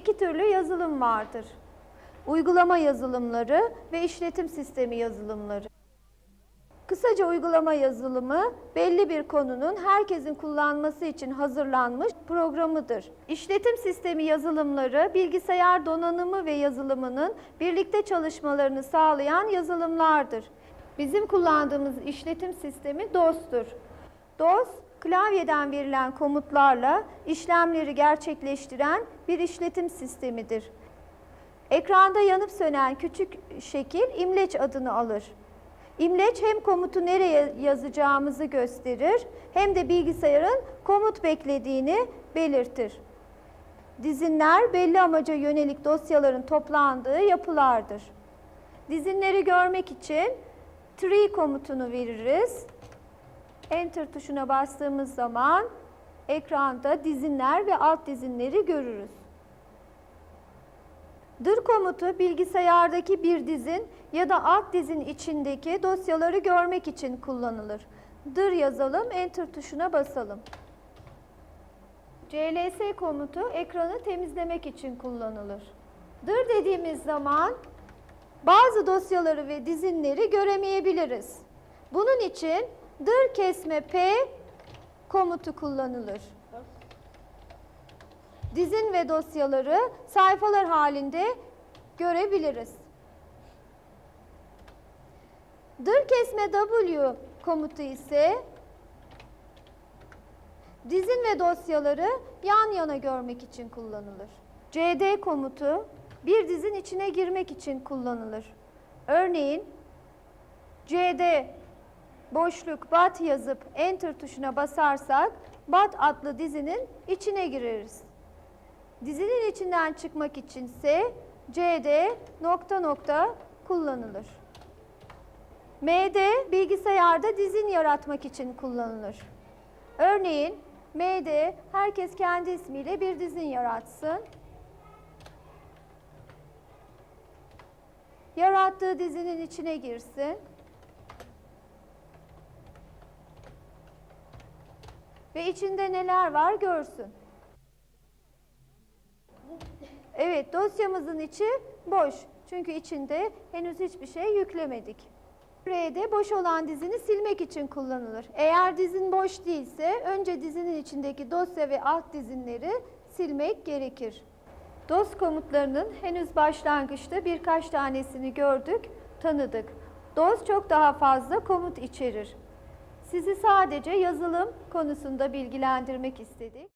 iki türlü yazılım vardır. Uygulama yazılımları ve işletim sistemi yazılımları. Kısaca uygulama yazılımı belli bir konunun herkesin kullanması için hazırlanmış programıdır. İşletim sistemi yazılımları bilgisayar donanımı ve yazılımının birlikte çalışmalarını sağlayan yazılımlardır. Bizim kullandığımız işletim sistemi DOS'tur. DOS, klavyeden verilen komutlarla işlemleri gerçekleştiren bir işletim sistemidir. Ekranda yanıp sönen küçük şekil imleç adını alır. İmleç hem komutu nereye yazacağımızı gösterir hem de bilgisayarın komut beklediğini belirtir. Dizinler belli amaca yönelik dosyaların toplandığı yapılardır. Dizinleri görmek için tree komutunu veririz. Enter tuşuna bastığımız zaman ekranda dizinler ve alt dizinleri görürüz. Dır komutu bilgisayardaki bir dizin ya da alt dizin içindeki dosyaları görmek için kullanılır. Dır yazalım, enter tuşuna basalım. CLS komutu ekranı temizlemek için kullanılır. Dır dediğimiz zaman bazı dosyaları ve dizinleri göremeyebiliriz. Bunun için dır kesme p komutu kullanılır. Dizin ve dosyaları sayfalar halinde görebiliriz. Dır kesme W komutu ise dizin ve dosyaları yan yana görmek için kullanılır. CD komutu bir dizin içine girmek için kullanılır. Örneğin CD boşluk bat yazıp enter tuşuna basarsak bat adlı dizinin içine gireriz. Dizinin içinden çıkmak içinse CD nokta nokta kullanılır. MD bilgisayarda dizin yaratmak için kullanılır. Örneğin MD herkes kendi ismiyle bir dizin yaratsın. Yarattığı dizinin içine girsin. Ve içinde neler var görsün. Evet, dosyamızın içi boş. Çünkü içinde henüz hiçbir şey yüklemedik. R'de boş olan dizini silmek için kullanılır. Eğer dizin boş değilse önce dizinin içindeki dosya ve alt dizinleri silmek gerekir. DOS komutlarının henüz başlangıçta birkaç tanesini gördük, tanıdık. DOS çok daha fazla komut içerir. Sizi sadece yazılım konusunda bilgilendirmek istedik.